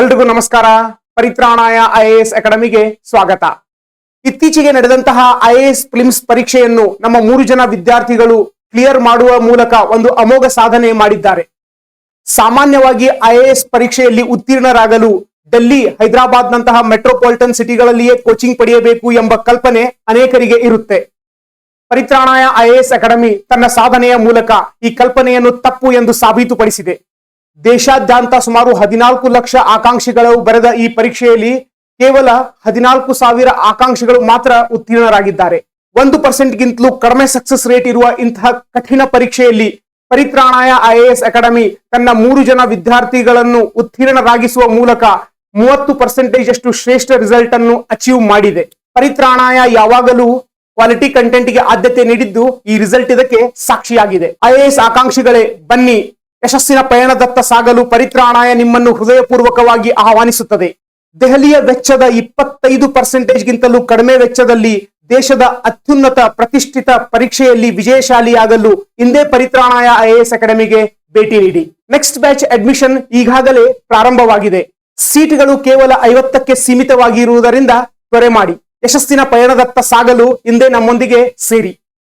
ಎಲ್ರಿಗೂ ನಮಸ್ಕಾರ. ಪರಿತ್ರಾಣಾಯ ಐಎಎಸ್ ಅಕಾಡೆಮಿಗೆ ಸ್ವಾಗತ. ಇತ್ತೀಚೆಗೆ ನಡೆದಂತಹ ಐಎಎಸ್ ಫಿಲಿಮ್ಸ್ ಪರೀಕ್ಷೆಯನ್ನು ನಮ್ಮ ಮೂರು ಜನ ವಿದ್ಯಾರ್ಥಿಗಳು ಕ್ಲಿಯರ್ ಮಾಡುವ ಮೂಲಕ ಒಂದು ಅಮೋಘ ಸಾಧನೆ ಮಾಡಿದ್ದಾರೆ. ಸಾಮಾನ್ಯವಾಗಿ ಐಎಎಸ್ ಪರೀಕ್ಷೆಯಲ್ಲಿ ಉತ್ತೀರ್ಣರಾಗಲು ಡೆಲ್ಲಿ ಹೈದರಾಬಾದ್ ನಂತಹ ಮೆಟ್ರೋಪಾಲಿಟನ್ ಸಿಟಿಗಳಲ್ಲಿಯೇ ಕೋಚಿಂಗ್ ಪಡೆಯಬೇಕು ಎಂಬ ಕಲ್ಪನೆ ಅನೇಕರಿಗೆ ಇರುತ್ತೆ. ಪರಿತ್ರಾಣಾಯ ಐಎಎಸ್ ಅಕಾಡೆಮಿ ತನ್ನ ಸಾಧನೆಯ ಮೂಲಕ ಈ ಕಲ್ಪನೆಯನ್ನು ತಪ್ಪು ಎಂದು ಸಾಬೀತುಪಡಿಸಿದೆ. ದೇಶಾದ್ಯಂತ ಸುಮಾರು ಹದಿನಾಲ್ಕು ಲಕ್ಷ ಆಕಾಂಕ್ಷಿಗಳು ಬರೆದ ಈ ಪರೀಕ್ಷೆಯಲ್ಲಿ ಕೇವಲ ಹದಿನಾಲ್ಕು ಸಾವಿರ ಆಕಾಂಕ್ಷಿಗಳು ಮಾತ್ರ ಉತ್ತೀರ್ಣರಾಗಿದ್ದಾರೆ. ಒಂದು ಪರ್ಸೆಂಟ್ಗಿಂತಲೂ ಕಡಿಮೆ ಸಕ್ಸಸ್ ರೇಟ್ ಇರುವ ಇಂತಹ ಕಠಿಣ ಪರೀಕ್ಷೆಯಲ್ಲಿ ಪರಿತ್ರಾಣಾಯ ಐಎಎಸ್ ಅಕಾಡೆಮಿ ತನ್ನ ಮೂರು ಜನ ವಿದ್ಯಾರ್ಥಿಗಳನ್ನು ಉತ್ತೀರ್ಣರಾಗಿಸುವ ಮೂಲಕ ಮೂವತ್ತು ಪರ್ಸೆಂಟೇಜ್ ಅಷ್ಟು ಶ್ರೇಷ್ಠ ರಿಸಲ್ಟ್ ಅನ್ನು ಅಚೀವ್ ಮಾಡಿದೆ. ಪರಿತ್ರಾಣಾಯ ಯಾವಾಗಲೂ ಕ್ವಾಲಿಟಿ ಕಂಟೆಂಟ್ಗೆ ಆದ್ಯತೆ ನೀಡಿದ್ದು ಈ ರಿಸಲ್ಟ್ ಇದಕ್ಕೆ ಸಾಕ್ಷಿಯಾಗಿದೆ. ಐಎಎಸ್ ಆಕಾಂಕ್ಷಿಗಳೇ ಬನ್ನಿ ಯಶಸ್ಸಿನ ಪಯಣದತ್ತ ಸಾಗಲು ಪರಿತ್ರಾಣಾಯ ನಿಮ್ಮನ್ನು ಹೃದಯಪೂರ್ವಕವಾಗಿ ಆಹ್ವಾನಿಸುತ್ತದೆ. ದೆಹಲಿಯ ವೆಚ್ಚದ ಇಪ್ಪತ್ತೈದು ಪರ್ಸೆಂಟೇಜ್ ಗಿಂತಲೂ ಕಡಿಮೆ ವೆಚ್ಚದಲ್ಲಿ ದೇಶದ ಅತ್ಯುನ್ನತ ಪ್ರತಿಷ್ಠಿತ ಪರೀಕ್ಷೆಯಲ್ಲಿ ವಿಜಯಶಾಲಿಯಾಗಲು ಇಂದೇ ಪರಿತ್ರಾಣಾಯ ಐಎಎಸ್ ಅಕಾಡೆಮಿಗೆ ಭೇಟಿ ನೀಡಿ. ನೆಕ್ಸ್ಟ್ ಬ್ಯಾಚ್ ಅಡ್ಮಿಷನ್ ಈಗಾಗಲೇ ಪ್ರಾರಂಭವಾಗಿದೆ. ಸೀಟ್ಗಳು ಕೇವಲ ಐವತ್ತಕ್ಕೆ ಸೀಮಿತವಾಗಿರುವುದರಿಂದ ತ್ವರೆ ಮಾಡಿ. ಯಶಸ್ಸಿನ ಪಯಣದತ್ತ ಸಾಗಲು ಹಿಂದೆ ನಮ್ಮೊಂದಿಗೆ ಸೇರಿ.